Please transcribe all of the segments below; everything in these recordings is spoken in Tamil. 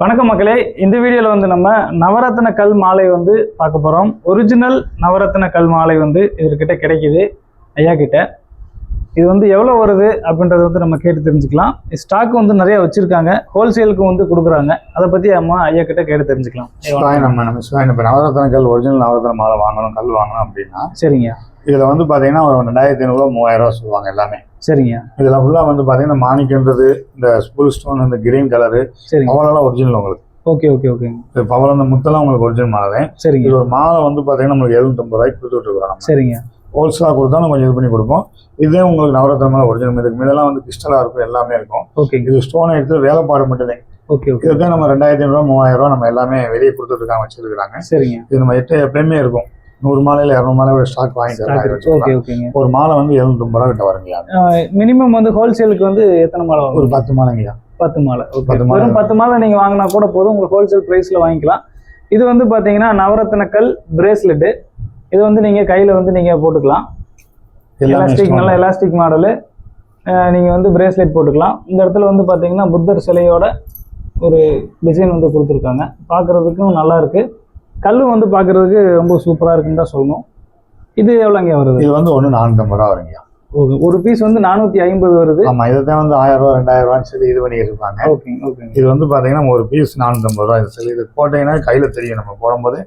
வணக்கம் மக்களே. இந்த வீடியோவில் வந்து நம்ம நவரத்ன கல் மாலை வந்து பார்க்க போகிறோம் ஒரிஜினல் நவரத்ன கல் மாலை வந்து இவர்கிட்ட கிடைக்குது ஐயா கிட்ட இது வந்து எவ்வளோ வருது அப்படின்றத வந்து நம்ம கேட்டு தெரிஞ்சுக்கலாம். ஸ்டாக் வந்து நிறைய வச்சுருக்காங்க. ஹோல்சேலுக்கு வந்து கொடுக்குறாங்க. அதை பற்றி அம்மா ஐயா கிட்ட கேட்டு தெரிஞ்சுக்கலாம். நம்ம நம்ம சிவாய் இப்போ நவரத்ன கல் ஒரிஜினல் நவரத்ன மாலை வாங்கணும் கல் வாங்கணும் அப்படின்னா சரிங்க. இதில் வந்து பார்த்தீங்கன்னா ஒரு ரெண்டாயிரத்தி ஐநூறுரூவா மூவாயிரம் ரூபா சொல்லுவாங்க எல்லாமே. சரிங்க. இதில் ஃபுல்லாக வந்து பார்த்தீங்கன்னா மாணிக்கன்றது இந்த ஸ்பூல் ஸ்டோன் இந்த கிரீன் கலரு சரிங்க. பவளெல்லாம் ஒரிஜினல் உங்களுக்கு. ஓகே ஓகே ஓகேங்க. பவளம் இந்த முத்தெல்லாம் உங்களுக்கு ஒரிஜினல் மாலை. சரிங்க. இது ஒரு மாலை வந்து பார்த்தீங்கன்னா நம்மளுக்கு எழுநூத்தம்பது ரூபாய்க்கு கொடுத்துட்ருக்கோம் நம்ம. சரிங்க. ஹோல்சேலாக கொடுத்தா நம்ம கொஞ்சம் இது பண்ணி கொடுப்போம். இதே உங்களுக்கு நவரத்ன மாலை ஒரிஜினல் இதுக்கு மீதெல்லாம் வந்து கிறிஸ்டலாக இருக்கும் எல்லாமே இருக்கும். ஓகேங்க இது ஸ்டோனை எடுத்து வேலைப்பாடு மட்டும்தான் ஓகே ஓகே இதுதான் நம்ம ரெண்டாயிரத்தி ஐநூறுரூவா மூவாயிரம் ரூபா நம்ம எல்லாமே வெளியே கொடுத்துட்ருக்காங்க வச்சிருக்காங்க சரிங்க. இது நம்ம எட்டு எப்பயுமே இருக்கும். நூறு மாலையில் இரநூறு மாலை ஸ்டாக் வாங்கிட்டு ஓகே ஒரு மாலை வந்து எழுநூத்தம்பது ரூபா கிட்ட வருங்கய்யா. மினிமம் வந்து ஹோல்சேலுக்கு வந்து எத்தனை மாலை ஒரு பத்து மாலைங்கய்யா. பத்து மாலை. ஓகே பத்து மாலை. பத்து மாலை நீங்கள் வாங்கினா கூட போதும். உங்களுக்கு ஹோல்சேல் ப்ரைஸில் வாங்கிக்கலாம். இது வந்து பார்த்தீங்கன்னா நவரத்ன கல் பிரேஸ்லெட்டு இது வந்து நீங்கள் கையில் வந்து நீங்கள் போட்டுக்கலாம். எலாஸ்டிக் நல்ல. எலாஸ்டிக் மாடலு நீங்கள் வந்து பிரேஸ்லெட் போட்டுக்கலாம். இந்த இடத்துல வந்து பார்த்தீங்கன்னா புத்தர் சிலையோட ஒரு டிசைன் வந்து கொடுத்துருக்காங்க. பார்க்குறதுக்கும் நல்லா இருக்கு. கல்லும் வந்து பார்க்குறதுக்கு ரொம்ப சூப்பராக இருக்குன்னு தான் சொல்லணும். இது எவ்வளோங்க வருது? இது வந்து ஒன்று நானூற்றம்பது ரூபா வருங்கய்யா. ஓகே ஒரு பீஸ் வந்து நானூற்றி ஐம்பது வருது. ஆமா இதை தான் வந்து ஆயிரம் ரூபா ரெண்டாயிரம் ரூபான்னு சொல்லி இது பண்ணிட்டு இருப்பாங்க ஓகே ஓகேங்க இது வந்து பார்த்தீங்கன்னா ஒரு பீஸ் நானூற்றம்பது ரூபா இது சொல்லி இது போட்டீங்கன்னா கையில் தெரியும். நம்ம போடும்போது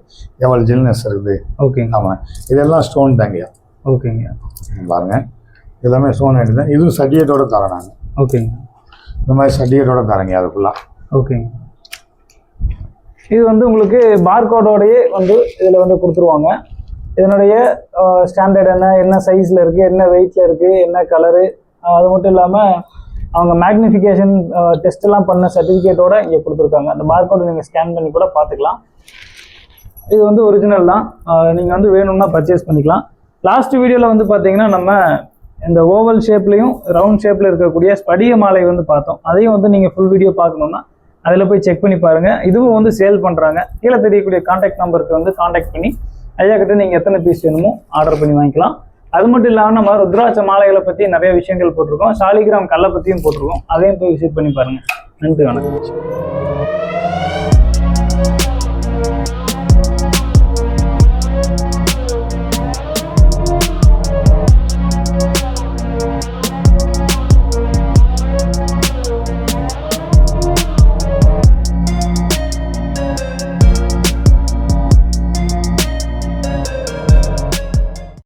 எவ்வளோ ஜில்னஸ் இருக்குது. ஓகேங்க ஆமாம் இதெல்லாம் ஸ்டோன் தாங்கய்யா ஓகேங்க பாருங்க. எல்லாமே ஸ்டோன் ஐட்டம் தான். இதுவும் சர்டிஃபிகேட்டோட தரோம் நாங்கள் ஓகேங்க இந்த மாதிரி சர்டிஃபிகேட்டோட தரங்க அது ஃபுல்லாக ஓகேங்க இது வந்து உங்களுக்கு பார்கோடோடயே வந்து இதில் வந்து கொடுத்துருவாங்க. இதனுடைய ஸ்டாண்டர்ட் என்ன என்ன சைஸில் இருக்குது என்ன வெயிட்டில் இருக்குது என்ன கலரு அது மட்டும் இல்லாமல் அவங்க மேக்னிஃபிகேஷன் டெஸ்ட் எல்லாம் பண்ண சர்டிஃபிகேட்டோட இங்கே கொடுத்துருக்காங்க. அந்த பார்கோடை நீங்கள் ஸ்கேன் பண்ணி கூட பார்த்துக்கலாம். இது வந்து ஒரிஜினல் தான். நீங்கள் வந்து வேணும்னா பர்ச்சேஸ் பண்ணிக்கலாம். லாஸ்ட் வீடியோவில் வந்து பார்த்தீங்கன்னா நம்ம இந்த ஓவல் ஷேப்லையும் ரவுண்ட் ஷேப்பில் இருக்கக்கூடிய ஸ்படிய மாலை வந்து பார்த்தோம். அதையும் வந்து நீங்கள் ஃபுல் வீடியோ பார்க்கணுன்னா அதில் போய் செக் பண்ணி பாருங்கள் இதுவும் வந்து சேல் பண்ணுறாங்க கீழே தெரியக்கூடிய காண்டாக்ட் நம்பருக்கு வந்து காண்டாக்ட் பண்ணி ஐயா கிட்ட நீங்கள் எத்தனை பீஸ் வேணுமோ ஆர்டர் பண்ணி வாங்கிக்கலாம். அது மட்டும் இல்லாமல் நம்ம ருத்ராட்ச மாலைகளை பற்றி நிறைய விஷயங்கள் போட்டிருக்கோம். சாலிகிராம் கல்லை பற்றியும் போட்டிருக்கோம். அதையும் போய் விசிட் பண்ணி பாருங்கள் நன்றி வணக்கம்.